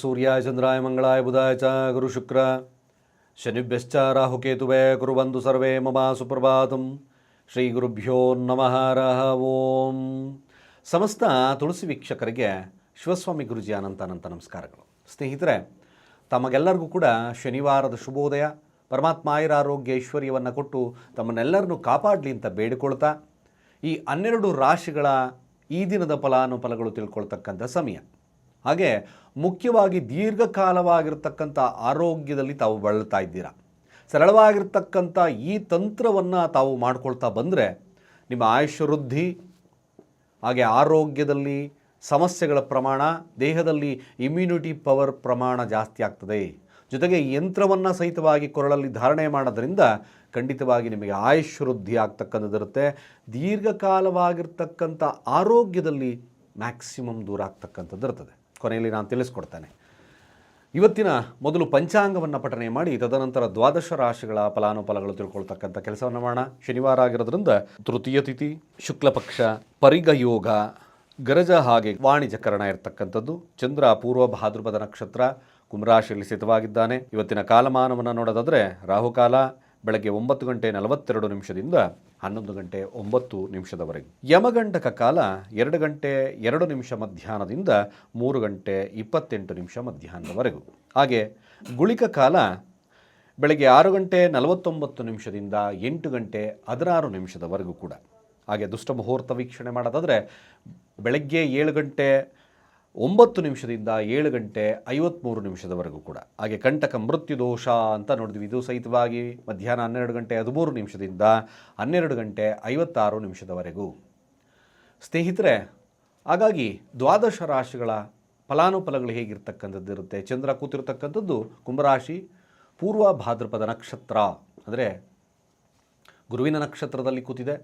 ಸೂರ್ಯಾಯ ಚಂದ್ರಾಯ ಮಂಗಳಾಯ ಬುಧಾಯ ಚ ಗುರು ಶುಕ್ರ. ಶನಿಭ್ಯಶ್ಚ ರಾಹುಕೇತುವೆ ಕುರುವಂತು ಸರ್ವೇ ಮಮ ಸುಪ್ರಭಾತಂ. ಶ್ರೀ ಗುರುಭ್ಯೋ ನಮಃ ರಹ ಓಂ. ಸಮಸ್ತ ತುಳಸಿ ವೀಕ್ಷಕರಿಗೆ ಶಿವಸ್ವಾಮಿ ಗುರುಜಿ ಅನಂತ ಅನಂತ ನಮಸ್ಕಾರಗಳು. ಸ್ನೇಹಿತರೆ, ತಮಗೆಲ್ಲರಿಗೂ ಕೂಡ ಶನಿವಾರದ ಶುಭೋದಯ. ಪರಮಾತ್ಮ ಆಯುರ ಆರೋಗ್ಯ ಐಶ್ವರ್ಯವನ್ನು ಕೊಟ್ಟು ತಮ್ಮನ್ನೆಲ್ಲರನ್ನು ಕಾಪಾಡಲಿ ಅಂತ ಬೇಡಿಕೊಳ್ತಾ, ಈ ಹನ್ನೆರಡು ರಾಶಿಗಳ ಈ ದಿನದ ಫಲಾನುಫಲಗಳು ತಿಳ್ಕೊಳ್ತಕ್ಕಂಥ ಸಮಯ. ಹಾಗೆ ಮುಖ್ಯವಾಗಿ ದೀರ್ಘಕಾಲವಾಗಿರ್ತಕ್ಕಂಥ ಆರೋಗ್ಯದಲ್ಲಿ ತಾವು ಬಳಲ್ತಾ ಇದ್ದೀರಾ? ಸರಳವಾಗಿರ್ತಕ್ಕಂಥ ಈ ತಂತ್ರವನ್ನು ತಾವು ಮಾಡ್ಕೊಳ್ತಾ ಬಂದರೆ ನಿಮ್ಮ ಆಯುಷ್ಯ ವೃದ್ಧಿ, ಹಾಗೆ ಆರೋಗ್ಯದಲ್ಲಿ ಸಮಸ್ಯೆಗಳ ಪ್ರಮಾಣ, ದೇಹದಲ್ಲಿ ಇಮ್ಯುನಿಟಿ ಪವರ್ ಪ್ರಮಾಣ ಜಾಸ್ತಿ ಆಗ್ತದೆ. ಜೊತೆಗೆ ಯಂತ್ರವನ್ನು ಸಹಿತವಾಗಿ ಕೊರಳಲ್ಲಿ ಧಾರಣೆ ಮಾಡೋದ್ರಿಂದ ಖಂಡಿತವಾಗಿ ನಿಮಗೆ ಆಯುಷ್ ವೃದ್ಧಿ ಆಗ್ತಕ್ಕಂಥದ್ದಿರುತ್ತೆ ದೀರ್ಘಕಾಲವಾಗಿರ್ತಕ್ಕಂಥ ಆರೋಗ್ಯದಲ್ಲಿ ಮ್ಯಾಕ್ಸಿಮಮ್ ದೂರ ಆಗ್ತಕ್ಕಂಥದ್ದು ಇರ್ತದೆ. ಕೊನೆಯಲ್ಲಿ ನಾನು ತಿಳಿಸ್ಕೊಡ್ತೇನೆ. ಇವತ್ತಿನ ಮೊದಲು ಪಂಚಾಂಗವನ್ನು ಪಠನೆ ಮಾಡಿ, ತದನಂತರ ದ್ವಾದಶ ರಾಶಿಗಳ ಫಲಾನುಫಲಗಳು ತಿಳ್ಕೊಳ್ತಕ್ಕಂಥ ಕೆಲಸವನ್ನು ಮಾಡೋಣ. ಶನಿವಾರ ಆಗಿರೋದ್ರಿಂದ ತೃತೀಯ ತಿಥಿ, ಶುಕ್ಲಪಕ್ಷ ಪರಿಗಯೋಗ ಪರಿಗ ಯೋಗ, ಗರಜ ಹಾಗೆ ವಾಣಿಜ್ಯಕರಣ ಇರತಕ್ಕಂಥದ್ದು. ಚಂದ್ರ ಪೂರ್ವ ಭಾದ್ರಪದ ನಕ್ಷತ್ರ, ಕುಂಭರಾಶಿಯಲ್ಲಿ ಸ್ಥಿತವಾಗಿದ್ದಾನೆ. ಇವತ್ತಿನ ಕಾಲಮಾನವನ್ನು ನೋಡೋದಾದರೆ ರಾಹುಕಾಲ, ಬೆಳಗ್ಗೆ ಒಂಬತ್ತು ಗಂಟೆ ನಲವತ್ತೆರಡು ನಿಮಿಷದಿಂದ ಹನ್ನೊಂದು ಗಂಟೆ ಒಂಬತ್ತು ನಿಮಿಷದವರೆಗೆ. ಯಮಗಂಟಕ ಕಾಲ ಎರಡು ಗಂಟೆ ಎರಡು ನಿಮಿಷ ಮಧ್ಯಾಹ್ನದಿಂದ ಮೂರು ಗಂಟೆ ಇಪ್ಪತ್ತೆಂಟು ನಿಮಿಷ ಮಧ್ಯಾಹ್ನದವರೆಗೂ. ಹಾಗೆ ಗುಳಿಕ ಕಾಲ ಬೆಳಗ್ಗೆ ಆರು ಗಂಟೆ ನಲವತ್ತೊಂಬತ್ತು ನಿಮಿಷದಿಂದ ಎಂಟು ಗಂಟೆ ಹದಿನಾರು ನಿಮಿಷದವರೆಗೂ ಕೂಡ. ಹಾಗೆ ದುಷ್ಟ ಮುಹೂರ್ತ ವೀಕ್ಷಣೆ ಮಾಡೋದಾದರೆ ಬೆಳಗ್ಗೆ ಏಳು ಗಂಟೆ ಒಂಬತ್ತು ನಿಮಿಷದಿಂದ ಏಳು ಗಂಟೆ ಐವತ್ತ್ಮೂರು ನಿಮಿಷದವರೆಗೂ ಕೂಡ. ಹಾಗೆ ಕಂಟಕ ಮೃತ್ಯು ದೋಷ ಅಂತ ನೋಡಿದ್ವಿ. ಇದು ಸಹಿತವಾಗಿ ಮಧ್ಯಾಹ್ನ ಹನ್ನೆರಡು ಗಂಟೆ ಹದಿಮೂರು ನಿಮಿಷದಿಂದ ಹನ್ನೆರಡು ಗಂಟೆ ಐವತ್ತಾರು ನಿಮಿಷದವರೆಗೂ. ಸ್ನೇಹಿತರೆ, ಹಾಗಾಗಿ ದ್ವಾದಶ ರಾಶಿಗಳ ಫಲಾನುಫಲಗಳು ಹೇಗಿರ್ತಕ್ಕಂಥದ್ದು ಇರುತ್ತೆ? ಚಂದ್ರ ಕೂತಿರ್ತಕ್ಕಂಥದ್ದು ಕುಂಭರಾಶಿ, ಪೂರ್ವ ಭಾದ್ರಪದ ನಕ್ಷತ್ರ. ಅಂದರೆ ಗುರುವಿನ ನಕ್ಷತ್ರದಲ್ಲಿ ಕೂತಿದೆ.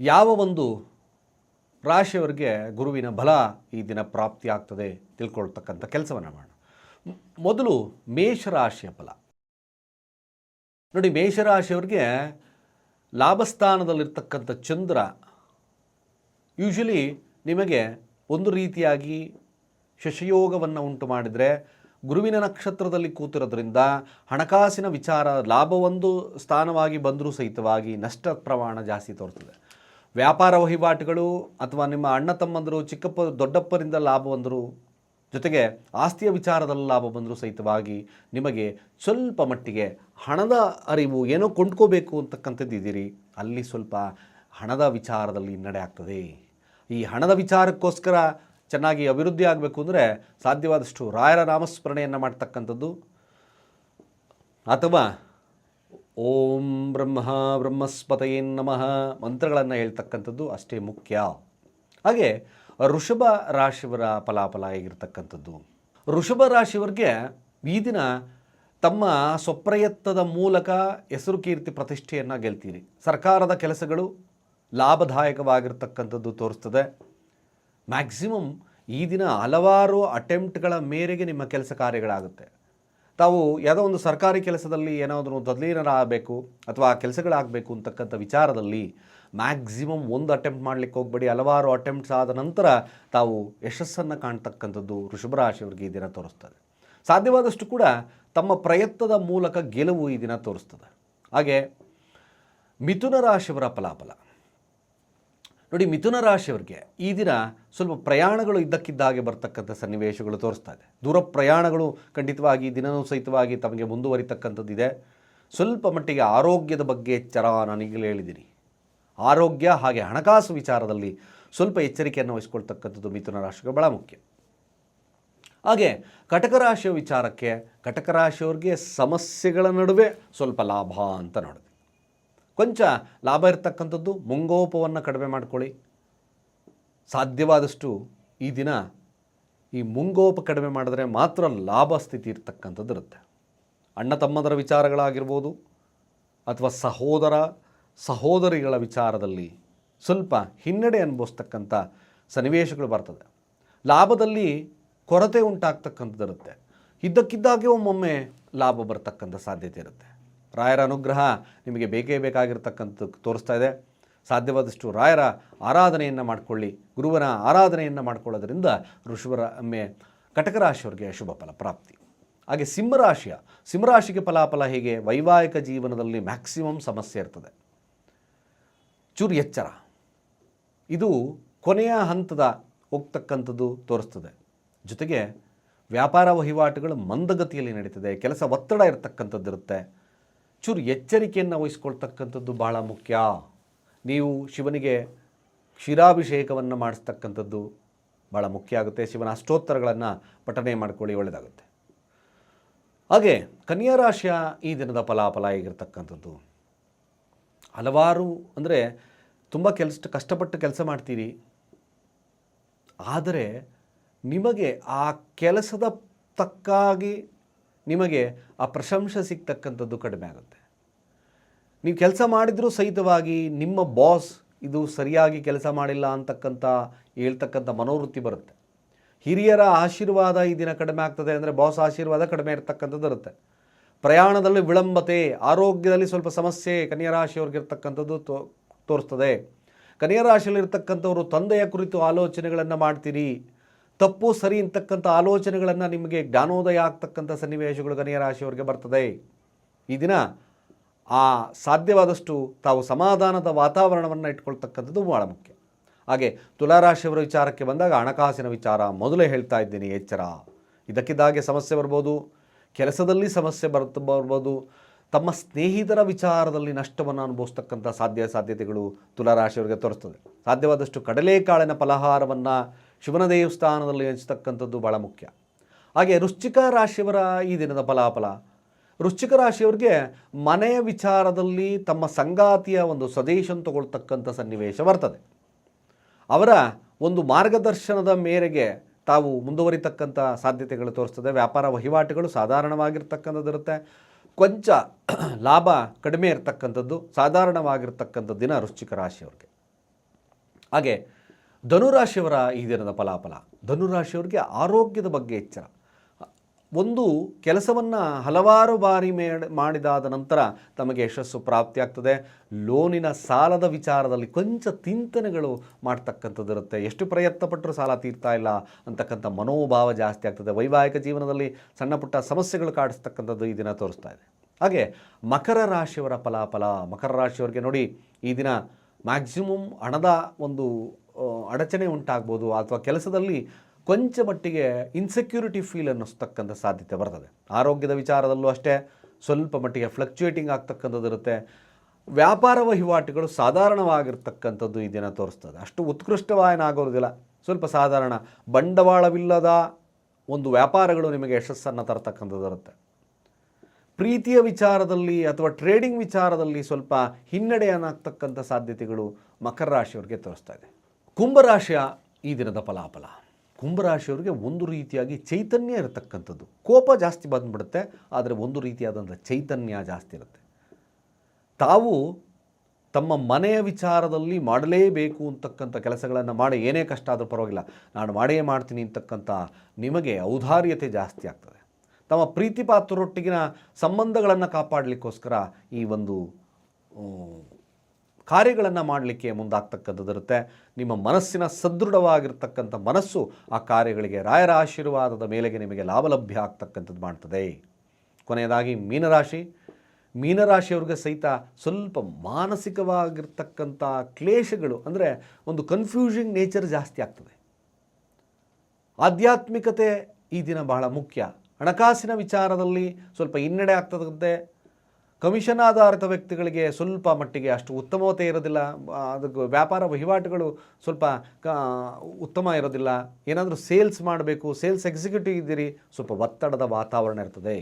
ಯಾವ ಒಂದು ರಾಶಿಯವರಿಗೆ ಗುರುವಿನ ಬಲ ಈ ದಿನ ಪ್ರಾಪ್ತಿ ಆಗ್ತದೆ ತಿಳ್ಕೊಳ್ತಕ್ಕಂಥ ಕೆಲಸವನ್ನು ಮಾಡೋಣ. ಮೊದಲು ಮೇಷರಾಶಿಯ ಫಲ ನೋಡಿ, ಮೇಷರಾಶಿಯವ್ರಿಗೆ ಲಾಭಸ್ಥಾನದಲ್ಲಿರ್ತಕ್ಕಂಥ ಚಂದ್ರ ಯೂಶಲಿ ನಿಮಗೆ ಒಂದು ರೀತಿಯಾಗಿ ಶಶಯೋಗವನ್ನು ಉಂಟು ಮಾಡಿದರೆ, ಗುರುವಿನ ನಕ್ಷತ್ರದಲ್ಲಿ ಕೂತಿರೋದ್ರಿಂದ ಹಣಕಾಸಿನ ವಿಚಾರ, ಲಾಭವೊಂದು ಸ್ಥಾನವಾಗಿ ಬಂದರೂ ಸಹಿತವಾಗಿ ನಷ್ಟ ಪ್ರಮಾಣ ಜಾಸ್ತಿ ತೋರ್ತದೆ. ವ್ಯಾಪಾರ ವಹಿವಾಟುಗಳು ಅಥವಾ ನಿಮ್ಮ ಅಣ್ಣ ತಮ್ಮಂದರು, ಚಿಕ್ಕಪ್ಪ, ದೊಡ್ಡಪ್ಪರಿಂದ ಲಾಭ ಬಂದರು ಜೊತೆಗೆ ಆಸ್ತಿಯ ವಿಚಾರದಲ್ಲಿ ಲಾಭ ಬಂದರೂ ಸಹಿತವಾಗಿ ನಿಮಗೆ ಸ್ವಲ್ಪ ಮಟ್ಟಿಗೆ ಹಣದ ಅರಿವು ಏನೋ ಕೊಂಡ್ಕೋಬೇಕು ಅಂತಕ್ಕಂಥದ್ದು ಇದ್ದೀರಿ. ಅಲ್ಲಿ ಸ್ವಲ್ಪ ಹಣದ ವಿಚಾರದಲ್ಲಿ ಹಿನ್ನಡೆ ಆಗ್ತದೆ. ಈ ಹಣದ ವಿಚಾರಕ್ಕೋಸ್ಕರ ಚೆನ್ನಾಗಿ ಅಭಿವೃದ್ಧಿ ಆಗಬೇಕು ಅಂದರೆ ಸಾಧ್ಯವಾದಷ್ಟು ರಾಯರ ನಾಮಸ್ಮರಣೆಯನ್ನು ಮಾಡ್ತಕ್ಕಂಥದ್ದು. ಅಥವಾ ಓಂ ಬ್ರಹ್ಮ ಬ್ರಹ್ಮಸ್ಪತಯೇ ನಮಃ ಮಂತ್ರಗಳನ್ನು ಹೇಳ್ತಕ್ಕಂಥದ್ದು ಅಷ್ಟೇ ಮುಖ್ಯ. ಹಾಗೆ ಋಷಭ ರಾಶಿಯವರ ಫಲಾಫಲ ಆಗಿರ್ತಕ್ಕಂಥದ್ದು. ಋಷಭ ರಾಶಿಯವರಿಗೆ ಈ ದಿನ ತಮ್ಮ ಸ್ವಪ್ರಯತ್ನದ ಮೂಲಕ ಹೆಸರು ಕೀರ್ತಿ ಪ್ರತಿಷ್ಠೆಯನ್ನು ಗೆಲ್ತೀರಿ. ಸರ್ಕಾರದ ಕೆಲಸಗಳು ಲಾಭದಾಯಕವಾಗಿರ್ತಕ್ಕಂಥದ್ದು ತೋರಿಸ್ತದೆ. ಮ್ಯಾಕ್ಸಿಮಮ್ ಈ ದಿನ ಹಲವಾರು ಅಟೆಂಪ್ಟ್ಗಳ ಮೇರೆಗೆ ನಿಮ್ಮ ಕೆಲಸ ಕಾರ್ಯಗಳಾಗುತ್ತೆ. ತಾವು ಯಾವುದೋ ಒಂದು ಸರ್ಕಾರಿ ಕೆಲಸದಲ್ಲಿ ಏನಾದರೂ ತದ್ಲೀನರಾಗಬೇಕು ಅಥವಾ ಕೆಲಸಗಳಾಗಬೇಕು ಅಂತಕ್ಕಂಥ ವಿಚಾರದಲ್ಲಿ ಮ್ಯಾಕ್ಸಿಮಮ್ ಒಂದು ಅಟೆಂಪ್ಟ್ ಮಾಡಲಿಕ್ಕೆ ಹೋಗಬೇಡಿ, ಹಲವಾರು ಅಟೆಂಪ್ಟ್ಸ್ ಆದ ನಂತರ ತಾವು ಯಶಸ್ಸನ್ನು ಕಾಣ್ತಕ್ಕಂಥದ್ದು ವೃಷಭರಾಶಿಯವರಿಗೆ ಈ ದಿನ ತೋರಿಸ್ತದೆ. ಸಾಧ್ಯವಾದಷ್ಟು ಕೂಡ ತಮ್ಮ ಪ್ರಯತ್ನದ ಮೂಲಕ ಗೆಲುವು ಈ ದಿನ ತೋರಿಸ್ತದೆ. ಹಾಗೆ ಮಿಥುನ ರಾಶಿಯವರ ಫಲಾಫಲ. ನೋಡಿ, ಮಿಥುನ ರಾಶಿಯವರಿಗೆ ಈ ದಿನ ಸ್ವಲ್ಪ ಪ್ರಯಾಣಗಳು ಇದ್ದಕ್ಕಿದ್ದಾಗೆ ಬರ್ತಕ್ಕಂಥ ಸನ್ನಿವೇಶಗಳು ತೋರಿಸ್ತಾ ಇದೆ. ದೂರ ಪ್ರಯಾಣಗಳು ಖಂಡಿತವಾಗಿ ದಿನನೂ ಸಹಿತವಾಗಿ ತಮಗೆ ಮುಂದುವರಿತಕ್ಕಂಥದ್ದಿದೆ. ಸ್ವಲ್ಪ ಮಟ್ಟಿಗೆ ಆರೋಗ್ಯದ ಬಗ್ಗೆ ಎಚ್ಚರ ನಾನೀಗಲೇ ಹೇಳಿದ್ದೀನಿ ಆರೋಗ್ಯ ಹಾಗೆ ಹಣಕಾಸು ವಿಚಾರದಲ್ಲಿ ಸ್ವಲ್ಪ ಎಚ್ಚರಿಕೆಯನ್ನು ವಹಿಸ್ಕೊಳ್ತಕ್ಕಂಥದ್ದು ಮಿಥುನ ರಾಶಿಗೆ ಬಹಳ ಮುಖ್ಯ. ಹಾಗೆ ಕಟಕ ರಾಶಿಯ ವಿಚಾರಕ್ಕೆ ಕಟಕ ರಾಶಿಯವ್ರಿಗೆ ಸಮಸ್ಯೆಗಳ ನಡುವೆ ಸ್ವಲ್ಪ ಲಾಭ ಅಂತ ನೋಡಿದ್ವಿ ಕೊಂಚ ಲಾಭ ಇರ್ತಕ್ಕಂಥದ್ದು ಮುಂಗೋಪವನ್ನು ಕಡಿಮೆ ಮಾಡ್ಕೊಳ್ಳಿ. ಸಾಧ್ಯವಾದಷ್ಟು ಈ ದಿನ ಈ ಮುಂಗೋಪ ಕಡಿಮೆ ಮಾಡಿದ್ರೆ ಮಾತ್ರ ಲಾಭ ಸ್ಥಿತಿ ಇರ್ತಕ್ಕಂಥದ್ದು ಇರುತ್ತೆ. ಅಣ್ಣ ತಮ್ಮದರ ವಿಚಾರಗಳಾಗಿರ್ಬೋದು ಅಥವಾ ಸಹೋದರ ಸಹೋದರಿಗಳ ವಿಚಾರದಲ್ಲಿ ಸ್ವಲ್ಪ ಹಿನ್ನಡೆ ಅನುಭವಿಸ್ತಕ್ಕಂಥ ಸನ್ನಿವೇಶಗಳು ಬರ್ತದೆ. ಲಾಭದಲ್ಲಿ ಕೊರತೆ ಉಂಟಾಗ್ತಕ್ಕಂಥದ್ದಿರುತ್ತೆ ಇದ್ದಕ್ಕಿದ್ದಾಗೆ ಒಮ್ಮೊಮ್ಮೆ ಲಾಭ ಬರ್ತಕ್ಕಂಥ ಸಾಧ್ಯತೆ ಇರುತ್ತೆ. ರಾಯರ ಅನುಗ್ರಹ ನಿಮಗೆ ಬೇಕೇ ಬೇಕಾಗಿರ್ತಕ್ಕಂಥ ತೋರಿಸ್ತಾ ಇದೆ. ಸಾಧ್ಯವಾದಷ್ಟು ರಾಯರ ಆರಾಧನೆಯನ್ನು ಮಾಡಿಕೊಳ್ಳಿ. ಗುರುವನ ಆರಾಧನೆಯನ್ನು ಮಾಡ್ಕೊಳ್ಳೋದ್ರಿಂದ ಋಷಭರ ಅಮ್ಮೆ ಕಟಕ ರಾಶಿಯವರಿಗೆ ಶುಭ ಫಲ ಪ್ರಾಪ್ತಿ. ಹಾಗೆ ಸಿಂಹರಾಶಿಯ, ಸಿಂಹರಾಶಿಗೆ ಫಲಾಫಲ ಹೇಗೆ? ವೈವಾಹಿಕ ಜೀವನದಲ್ಲಿ ಮ್ಯಾಕ್ಸಿಮಮ್ ಸಮಸ್ಯೆ ಇರ್ತದೆ. ಚೂರು ಎಚ್ಚರ. ಇದು ಕೊನೆಯ ಹಂತದ ಹೋಗ್ತಕ್ಕಂಥದ್ದು ತೋರಿಸ್ತದೆ. ಜೊತೆಗೆ ವ್ಯಾಪಾರ ವಹಿವಾಟುಗಳು ಮಂದಗತಿಯಲ್ಲಿ ನಡೀತದೆ. ಕೆಲಸ ಒತ್ತಡ ಇರತಕ್ಕಂಥದ್ದು ಇರುತ್ತೆ ಚೂರು ಎಚ್ಚರಿಕೆಯನ್ನು ವಹಿಸ್ಕೊಳ್ತಕ್ಕಂಥದ್ದು ಭಾಳ ಮುಖ್ಯ. ನೀವು ಶಿವನಿಗೆ ಕ್ಷೀರಾಭಿಷೇಕವನ್ನು ಮಾಡಿಸ್ತಕ್ಕಂಥದ್ದು ಭಾಳ ಮುಖ್ಯ ಆಗುತ್ತೆ. ಶಿವನ ಅಷ್ಟೋತ್ತರಗಳನ್ನು ಪಠನೆ ಮಾಡ್ಕೊಳ್ಳಿ ಒಳ್ಳೆಯದಾಗುತ್ತೆ ಹಾಗೆ ಕನ್ಯಾ ರಾಶಿಯ ಈ ದಿನದ ಫಲಾಫಲ ಆಗಿರ್ತಕ್ಕಂಥದ್ದು ಹಲವಾರು ಅಂದರೆ ತುಂಬ ಕೆಲಸ, ಕಷ್ಟಪಟ್ಟು ಕೆಲಸ ಮಾಡ್ತೀರಿ. ಆದರೆ ನಿಮಗೆ ಆ ಕೆಲಸದ ತಕ್ಕಾಗಿ ನಿಮಗೆ ಆ ಪ್ರಶಂಸೆ ಸಿಗ್ತಕ್ಕಂಥದ್ದು ಕಡಿಮೆ ಆಗುತ್ತೆ. ನೀವು ಕೆಲಸ ಮಾಡಿದರೂ ಸಹಿತವಾಗಿ ನಿಮ್ಮ ಬಾಸ್ ಇದು ಸರಿಯಾಗಿ ಕೆಲಸ ಮಾಡಿಲ್ಲ ಅಂತಕ್ಕಂಥ, ಹೇಳ್ತಕ್ಕಂಥ ಮನೋವೃತ್ತಿ ಬರುತ್ತೆ. ಹಿರಿಯರ ಆಶೀರ್ವಾದ ಈ ದಿನ ಕಡಿಮೆ ಆಗ್ತದೆ ಅಂದರೆ ಬಾಸ್ ಆಶೀರ್ವಾದ ಕಡಿಮೆ ಇರತಕ್ಕಂಥದ್ದು ಇರುತ್ತೆ. ಪ್ರಯಾಣದಲ್ಲಿ ವಿಳಂಬತೆ, ಆರೋಗ್ಯದಲ್ಲಿ ಸ್ವಲ್ಪ ಸಮಸ್ಯೆ ಕನ್ಯಾ ರಾಶಿಯವ್ರಿಗೆ ಇರ್ತಕ್ಕಂಥದ್ದು ತೋ, ತೋರಿಸ್ತದೆ. ಕನ್ಯಾ ರಾಶಿಯಲ್ಲಿರ್ತಕ್ಕಂಥವರು ತಂದೆಯ ಕುರಿತು ಆಲೋಚನೆಗಳನ್ನು ಮಾಡ್ತೀರಿ. ತಪ್ಪು ಸರಿ ಅಂತಕ್ಕಂಥ ಆಲೋಚನೆಗಳನ್ನು ನಿಮಗೆ ಜ್ಞಾನೋದಯ ಆಗ್ತಕ್ಕಂಥ ಸನ್ನಿವೇಶಗಳು ರಾಶಿಯವರಿಗೆ ಬರ್ತದೆ. ಈ ದಿನ ಆ ಸಾಧ್ಯವಾದಷ್ಟು ತಾವು ಸಮಾಧಾನದ ವಾತಾವರಣವನ್ನು ಇಟ್ಕೊಳ್ತಕ್ಕಂಥದ್ದು ಭಾಳ ಮುಖ್ಯ. ಹಾಗೆ ತುಲಾರಾಶಿಯವರ ವಿಚಾರಕ್ಕೆ ಬಂದಾಗ ಹಣಕಾಸಿನ ವಿಚಾರ ಮೊದಲೇ ಹೇಳ್ತಾ ಇದ್ದೀನಿ, ಎಚ್ಚರ. ಇದಕ್ಕಿದ್ದಾಗೆ ಸಮಸ್ಯೆ ಬರ್ಬೋದು, ಕೆಲಸದಲ್ಲಿ ಸಮಸ್ಯೆ ಬರ್ತ ಬರ್ಬೋದು, ತಮ್ಮ ಸ್ನೇಹಿತರ ವಿಚಾರದಲ್ಲಿ ನಷ್ಟವನ್ನು ಅನುಭವಿಸ್ತಕ್ಕಂಥ ಸಾಧ್ಯ ಸಾಧ್ಯತೆಗಳು ತುಲಾರಾಶಿಯವರಿಗೆ ತೋರಿಸ್ತದೆ. ಸಾಧ್ಯವಾದಷ್ಟು ಕಡಲೆಕಾಳಿನ ಫಲಹಾರವನ್ನು ಶಿವನ ದೇವಸ್ಥಾನದಲ್ಲಿ ಹಂಚ್ತಕ್ಕಂಥದ್ದು ಭಾಳ ಮುಖ್ಯ. ಹಾಗೆ ವೃಶ್ಚಿಕ ರಾಶಿಯವರ ಈ ದಿನದ ಫಲಾಫಲ, ವೃಶ್ಚಿಕ ರಾಶಿಯವರಿಗೆ ಮನೆಯ ವಿಚಾರದಲ್ಲಿ ತಮ್ಮ ಸಂಗಾತಿಯ ಒಂದು ಸದೇಶನ್ ತಗೊಳ್ತಕ್ಕಂಥ ಸನ್ನಿವೇಶ ಬರ್ತದೆ ಅವರ ಒಂದು ಮಾರ್ಗದರ್ಶನದ ಮೇರೆಗೆ ತಾವು ಮುಂದುವರಿತಕ್ಕಂಥ ಸಾಧ್ಯತೆಗಳು ತೋರಿಸ್ತದೆ. ವ್ಯಾಪಾರ ವಹಿವಾಟುಗಳು ಸಾಧಾರಣವಾಗಿರ್ತಕ್ಕಂಥದ್ದಿರುತ್ತೆ ಕೊಂಚ ಲಾಭ ಕಡಿಮೆ ಇರತಕ್ಕಂಥದ್ದು ಸಾಧಾರಣವಾಗಿರ್ತಕ್ಕಂಥ ದಿನ ವೃಶ್ಚಿಕ ರಾಶಿಯವ್ರಿಗೆ. ಹಾಗೆ ಧನುರಾಶಿಯವರ ಈ ದಿನದ ಫಲಾಫಲ. ಧನುರಾಶಿಯವರಿಗೆ ಆರೋಗ್ಯದ ಬಗ್ಗೆ ಎಚ್ಚರ. ಒಂದು ಕೆಲಸವನ್ನು ಹಲವಾರು ಬಾರಿ ಮೇಡ್, ಮಾಡಿದಾದ ನಂತರ ತಮಗೆ ಯಶಸ್ಸು ಪ್ರಾಪ್ತಿಯಾಗ್ತದೆ. ಲೋನಿನ ಸಾಲದ ವಿಚಾರದಲ್ಲಿ ಕೊಂಚ ಚಿಂತನೆಗಳು ಮಾಡ್ತಕ್ಕಂಥದ್ದಿರುತ್ತೆ. ಎಷ್ಟು ಪ್ರಯತ್ನ ಪಟ್ಟರೂ ಸಾಲ ತೀರ್ತಾ ಇಲ್ಲ ಅಂತಕ್ಕಂಥ ಮನೋಭಾವ ಜಾಸ್ತಿ ಆಗ್ತದೆ. ವೈವಾಹಿಕ ಜೀವನದಲ್ಲಿ ಸಣ್ಣ ಪುಟ್ಟ ಸಮಸ್ಯೆಗಳು ಕಾಡಿಸ್ತಕ್ಕಂಥದ್ದು ಈ ದಿನ ತೋರಿಸ್ತಾ ಇದೆ. ಹಾಗೆ ಮಕರ ರಾಶಿಯವರ ಫಲಾಫಲ, ಮಕರ ರಾಶಿಯವರಿಗೆ ನೋಡಿ ಈ ದಿನ ಮ್ಯಾಕ್ಸಿಮಮ್ ಹಣದ ಒಂದು ಅಡಚಣೆ ಉಂಟಾಗ್ಬೋದು ಅಥವಾ ಕೆಲಸದಲ್ಲಿ ಕೊಂಚ ಮಟ್ಟಿಗೆ ಇನ್ಸೆಕ್ಯೂರಿಟಿ ಫೀಲ್ ಅನ್ನಿಸ್ತಕ್ಕಂಥ ಸಾಧ್ಯತೆ ಬರ್ತದೆ. ಆರೋಗ್ಯದ ವಿಚಾರದಲ್ಲೂ ಅಷ್ಟೇ, ಸ್ವಲ್ಪ ಮಟ್ಟಿಗೆ ಫ್ಲಕ್ಚುಯೇಟಿಂಗ್ ಆಗ್ತಕ್ಕಂಥದ್ದು ಇರುತ್ತೆ. ವ್ಯಾಪಾರ ವಹಿವಾಟುಗಳು ಸಾಧಾರಣವಾಗಿರ್ತಕ್ಕಂಥದ್ದು ಈ ದಿನ ತೋರಿಸ್ತದೆ. ಅಷ್ಟು ಉತ್ಕೃಷ್ಟವಾಯನಾಗೋದಿಲ್ಲ. ಸ್ವಲ್ಪ ಸಾಧಾರಣ ಬಂಡವಾಳವಿಲ್ಲದ ಒಂದು ವ್ಯಾಪಾರಗಳು ನಿಮಗೆ ಯಶಸ್ಸನ್ನು ತರತಕ್ಕಂಥದ್ದು ಇರುತ್ತೆ. ಪ್ರೀತಿಯ ವಿಚಾರದಲ್ಲಿ ಅಥವಾ ಟ್ರೇಡಿಂಗ್ ವಿಚಾರದಲ್ಲಿ ಸ್ವಲ್ಪ ಹಿನ್ನಡೆಯನ್ನಾಗ್ತಕ್ಕಂಥ ಸಾಧ್ಯತೆಗಳು ಮಕರ ರಾಶಿಯವರಿಗೆ ತೋರಿಸ್ತಾ ಇದೆ. ಕುಂಭರಾಶಿಯ ಈ ದಿನದ ಫಲಾಫಲ. ಕುಂಭರಾಶಿಯವರಿಗೆ ಒಂದು ರೀತಿಯಾಗಿ ಚೈತನ್ಯ ಇರತಕ್ಕಂಥದ್ದು. ಕೋಪ ಜಾಸ್ತಿ ಬಂದ್ಬಿಡುತ್ತೆ, ಆದರೆ ಒಂದು ರೀತಿಯಾದಂಥ ಚೈತನ್ಯ ಜಾಸ್ತಿ ಇರುತ್ತೆ. ತಾವು ತಮ್ಮ ಮನೆಯ ವಿಚಾರದಲ್ಲಿ ಮಾಡಲೇಬೇಕು ಅಂತಕ್ಕಂಥ ಕೆಲಸಗಳನ್ನು ಮಾಡಿ, ಏನೇ ಕಷ್ಟ ಆದರೂ ಪರವಾಗಿಲ್ಲ, ನಾನು ಮಾಡೇ ಮಾಡ್ತೀನಿ ಅಂತಕ್ಕಂಥ ನಿಮಗೆ ಔದಾರ್ಯತೆ ಜಾಸ್ತಿ ಆಗ್ತದೆ. ತಮ್ಮ ಪ್ರೀತಿಪಾತ್ರರೊಟ್ಟಿಗಿನ ಸಂಬಂಧಗಳನ್ನು ಕಾಪಾಡಲಿಕ್ಕೋಸ್ಕರ ಈ ಒಂದು ಕಾರ್ಯಗಳನ್ನು ಮಾಡಲಿಕ್ಕೆ ಮುಂದಾಗ್ತಕ್ಕಂಥದ್ದು ಇರುತ್ತೆ. ನಿಮ್ಮ ಮನಸ್ಸಿನ ಸದೃಢವಾಗಿರ್ತಕ್ಕಂಥ ಮನಸ್ಸು ಆ ಕಾರ್ಯಗಳಿಗೆ ರಾಯರ ಆಶೀರ್ವಾದದ ಮೇಲೆಗೆ ನಿಮಗೆ ಲಾಭಲಭ್ಯ ಆಗ್ತಕ್ಕಂಥದ್ದು ಮಾಡ್ತದೆ. ಕೊನೆಯದಾಗಿ ಮೀನರಾಶಿ. ಮೀನರಾಶಿಯವ್ರಿಗೆ ಸಹಿತ ಸ್ವಲ್ಪ ಮಾನಸಿಕವಾಗಿರ್ತಕ್ಕಂಥ ಕ್ಲೇಶಗಳು ಅಂದರೆ ಒಂದು ಕನ್ಫ್ಯೂಷನ್ ನೇಚರ್ ಜಾಸ್ತಿ ಆಗ್ತದೆ. ಆಧ್ಯಾತ್ಮಿಕತೆ ಈ ದಿನ ಬಹಳ ಮುಖ್ಯ. ಹಣಕಾಸಿನ ವಿಚಾರದಲ್ಲಿ ಸ್ವಲ್ಪ ಹಿನ್ನಡೆ ಆಗ್ತದಂತೆ. ಕಮಿಷನ್ ಆಧಾರಿತ ವ್ಯಕ್ತಿಗಳಿಗೆ ಸ್ವಲ್ಪ ಮಟ್ಟಿಗೆ ಅಷ್ಟು ಉತ್ತಮತೆ ಇರೋದಿಲ್ಲ. ಅದಕ್ಕೆ ವ್ಯಾಪಾರ ವಹಿವಾಟುಗಳು ಸ್ವಲ್ಪ ಉತ್ತಮ ಇರೋದಿಲ್ಲ. ಏನಾದರೂ ಸೇಲ್ಸ್ ಮಾಡಬೇಕು, ಸೇಲ್ಸ್ ಎಕ್ಸಿಕ್ಯೂಟಿವ್ ಇದ್ದೀರಿ, ಸ್ವಲ್ಪ ಒತ್ತಡದ ವಾತಾವರಣ ಇರ್ತದೆ.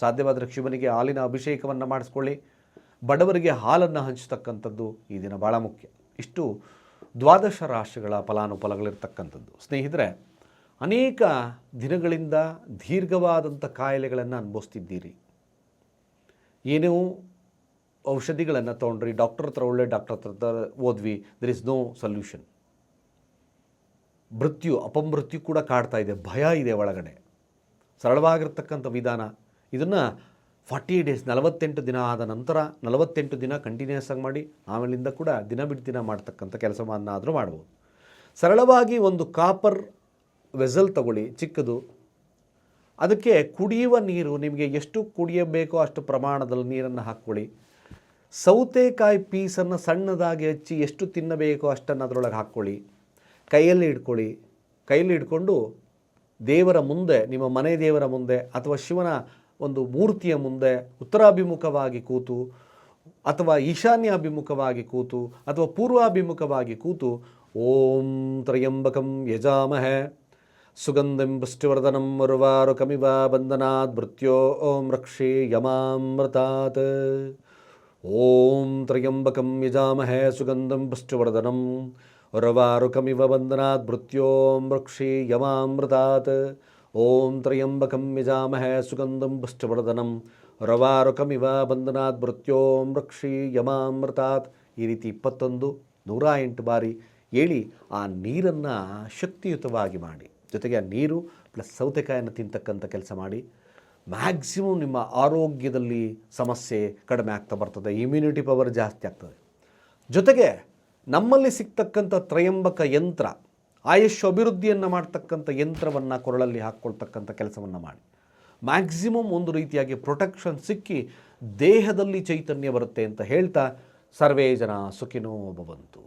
ಸಾಧ್ಯವಾದರೆ ಶಿವನಿಗೆ ಹಾಲಿನ ಅಭಿಷೇಕವನ್ನು ಮಾಡಿಸ್ಕೊಳ್ಳಿ. ಬಡವರಿಗೆ ಹಾಲನ್ನು ಹಂಚತಕ್ಕಂಥದ್ದು ಈ ದಿನ ಭಾಳ ಮುಖ್ಯ. ಇಷ್ಟು ದ್ವಾದಶ ರಾಶಿಗಳ ಫಲಾನುಫಲಗಳಿರ್ತಕ್ಕಂಥದ್ದು. ಸ್ನೇಹಿತರೆ, ಅನೇಕ ದಿನಗಳಿಂದ ದೀರ್ಘವಾದಂಥ ಕಾಯಿಲೆಗಳನ್ನು ಅನುಭವಿಸ್ತಿದ್ದೀರಿ. ಏನೋ ಔಷಧಿಗಳನ್ನು ತೊಗೊಂಡ್ರಿ ಡಾಕ್ಟರ್ ಹತ್ರ ಒಳ್ಳೆ ಡಾಕ್ಟರ್ ಹತ್ರ ಓದ್ವಿ ದರ್ ಇಸ್ ನೋ ಸೊಲ್ಯೂಷನ್ ಮೃತ್ಯು, ಅಪಮೃತ್ಯು ಕೂಡ ಕಾಡ್ತಾ ಇದೆ, ಭಯ ಇದೆ ಒಳಗಡೆ. ಸರಳವಾಗಿರ್ತಕ್ಕಂಥ ವಿಧಾನ. ಇದನ್ನು ಫಾರ್ಟಿ ಡೇಸ್ ನಲವತ್ತೆಂಟು ದಿನ ಆದ ನಂತರ, ನಲವತ್ತೆಂಟು ದಿನ ಕಂಟಿನ್ಯೂಸ್ ಆಗಿ ಮಾಡಿ, ಆಮೇಲಿಂದ ಕೂಡ ದಿನ ಬಿಟ್ಟು ದಿನ ಮಾಡ್ತಕ್ಕಂಥ ಕೆಲಸವನ್ನಾದರೂ ಮಾಡ್ಬೋದು. ಸರಳವಾಗಿ ಒಂದು ಕಾಪರ್ ವೆಸಲ್ ತಗೊಳ್ಳಿ, ಚಿಕ್ಕದು. ಅದಕ್ಕೆ ಕುಡಿಯುವ ನೀರು, ನಿಮಗೆ ಎಷ್ಟು ಕುಡಿಯಬೇಕೋ ಅಷ್ಟು ಪ್ರಮಾಣದಲ್ಲಿ ನೀರನ್ನು ಹಾಕ್ಕೊಳ್ಳಿ. ಸೌತೆಕಾಯಿ ಪೀಸನ್ನು ಸಣ್ಣದಾಗಿ ಹೆಚ್ಚಿ ಎಷ್ಟು ತಿನ್ನಬೇಕೋ ಅಷ್ಟನ್ನು ಅದರೊಳಗೆ ಹಾಕ್ಕೊಳ್ಳಿ. ಕೈಯಲ್ಲಿ ಇಟ್ಕೊಳ್ಳಿ. ಕೈಯಲ್ಲಿ ಇಟ್ಕೊಂಡು ದೇವರ ಮುಂದೆ, ನಿಮ್ಮ ಮನೆ ದೇವರ ಮುಂದೆ ಅಥವಾ ಶಿವನ ಒಂದು ಮೂರ್ತಿಯ ಮುಂದೆ ಉತ್ತರಾಭಿಮುಖವಾಗಿ ಕೂತು ಅಥವಾ ಈಶಾನ್ಯಾಭಿಮುಖವಾಗಿ ಕೂತು ಅಥವಾ ಪೂರ್ವಾಭಿಮುಖವಾಗಿ ಕೂತು ಓಂ ತ್ರಯಂಬಕಂ ಯಜಾಮಹೆ. ಸುಗಂಧಂ ಪುಷ್ಟಿವರ್ಧನಂ ಮರುವಾರುಕಮಿವ ಬಂಧನಾತ್ ಮೃತ್ಯೋ ಓಂ ರಕ್ಷಿ ಯಮಾಮೃತಾತ್. ಓಂ ತ್ರಯಂಬಕಂ ಯಜಾಮಹೇ ಸುಗಂಧಂ ಪುಷ್ಟಿವರ್ಧನಂ ಉರ್ವಾರುಕಮಿವ ಬಂಧನಾತ್ ಮೃತ್ಯೋಂ ವೃಕ್ಷಿ ಯಮಾಮೃತಾತ್. ಓಂ ತ್ರಯಂಬಕಂ ಯಜಾಮಹೇ ಸುಗಂಧಂ ಪುಷ್ಟಿವರ್ಧನಂ ರವಾರುಕಮಿವ ಬಂಧನಾತ್ ಮೃತ್ಯೋಂ ರಕ್ಷಿ ಯಮಾಮೃತಾತ್. ಈ ರೀತಿ ಇಪ್ಪತ್ತೊಂದು ನೂರ ಎಂಟು ಬಾರಿ ಹೇಳಿ ಆ ನೀರನ್ನು ಶಕ್ತಿಯುತವಾಗಿ ಮಾಡಿ. ಜೊತೆಗೆ ಆ ನೀರು ಪ್ಲಸ್ ಸೌತೆಕಾಯನ್ನು ತಿಂತಕ್ಕಂಥ ಕೆಲಸ ಮಾಡಿ. ಮ್ಯಾಕ್ಸಿಮಮ್ ನಿಮ್ಮ ಆರೋಗ್ಯದಲ್ಲಿ ಸಮಸ್ಯೆ ಕಡಿಮೆ ಆಗ್ತಾ ಬರ್ತದೆ ಇಮ್ಯುನಿಟಿ ಪವರ್ ಜಾಸ್ತಿ ಆಗ್ತದೆ. ಜೊತೆಗೆ ನಮ್ಮಲ್ಲಿ ಸಿಗ್ತಕ್ಕಂಥ ತ್ರಯಂಬಕ ಯಂತ್ರ ಆಯುಷ್ ಅಭಿವೃದ್ಧಿಯನ್ನು ಮಾಡ್ತಕ್ಕಂಥ ಯಂತ್ರವನ್ನು ಕೊರಳಲ್ಲಿ ಹಾಕ್ಕೊಳ್ತಕ್ಕಂಥ ಕೆಲಸವನ್ನು ಮಾಡಿ. ಮ್ಯಾಕ್ಸಿಮಮ್ ಒಂದು ರೀತಿಯಾಗಿ ಪ್ರೊಟೆಕ್ಷನ್ ಸಿಕ್ಕಿ ದೇಹದಲ್ಲಿ ಚೈತನ್ಯ ಬರುತ್ತೆ ಅಂತ ಹೇಳ್ತಾ ಸರ್ವೇ ಜನ ಸುಖಿನೋ ಭವಂತು.